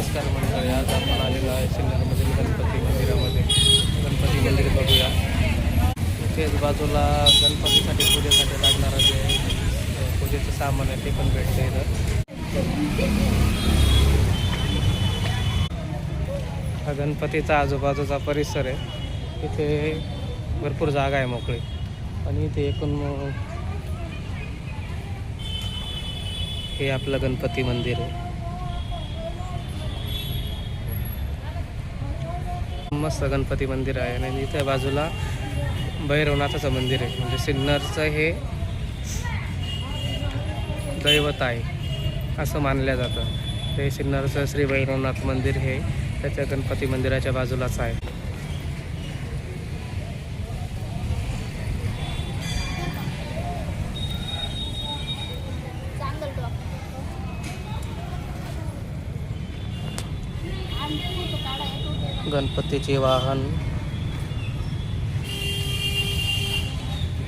नमस्कार मंडळी आज आपण आलेलो आहे सिन्नरमधील गणपती मंदिरामध्ये. गणपती मंदिर बघूया. तेच बाजूला गणपतीसाठी पूजेसाठी लागणारं जे पूजेचं सामान आहे ते पण भेटते इथं. हा गणपतीचा आजूबाजूचा परिसर आहे. इथे भरपूर जागा आहे मोकळी. आणि इथे एकूण हे आपलं गणपती मंदिर आहे. मस्त गणपती मंदिर आहे आणि इथे बाजूला भैरवनाथाचं मंदिर आहे. म्हणजे सिन्नरचं हे दैवत आहे असं मानलं जातं. ते सिन्नरचं श्री भैरवनाथ मंदिर हे त्याच्या गणपती मंदिराच्या बाजूलाच आहे. गणपतीचे वाहन.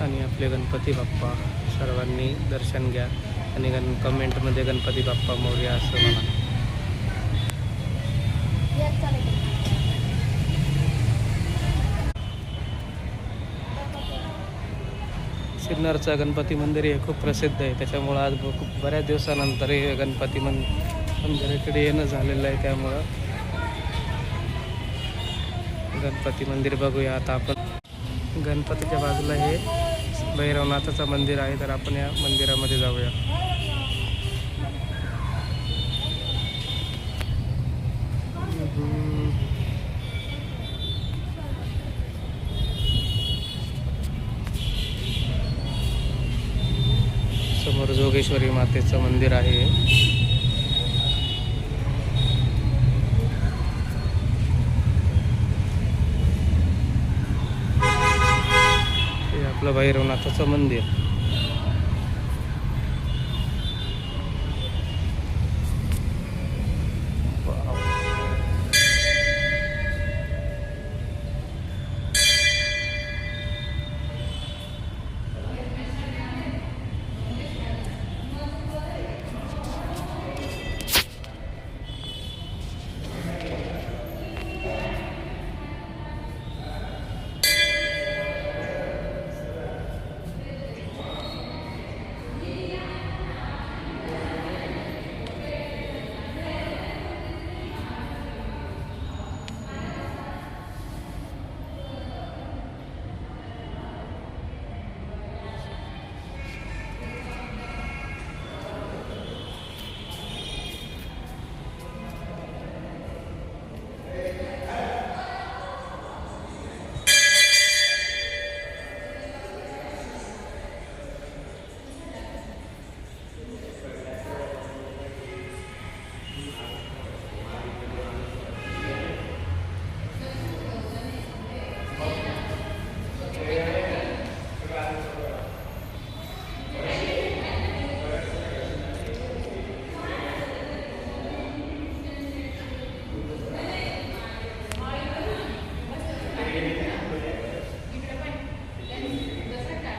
आणि आपले गणपती बाप्पा. सर्वांनी दर्शन घ्या. आणि गण कमेंटमध्ये गणपती बाप्पा मोर्या असं म्हणा. सिन्नरचं गणपती मंदिर हे खूप प्रसिद्ध आहे. त्याच्यामुळं आज खूप बऱ्याच दिवसानंतर हे गणपती मन मंदिराकडे येणं झालेलं आहे त्यामुळं. गणपती मंदिर बघूया. आता आपण गणपतीच्या बाजूला हे भैरवनाथाचं मंदिर आहे तर आपण या मंदिरामध्ये जाऊया. समोर जोगेश्वरी मातेचं मंदिर आहे. हे आपलं भैरवनाथाचं मंदिर.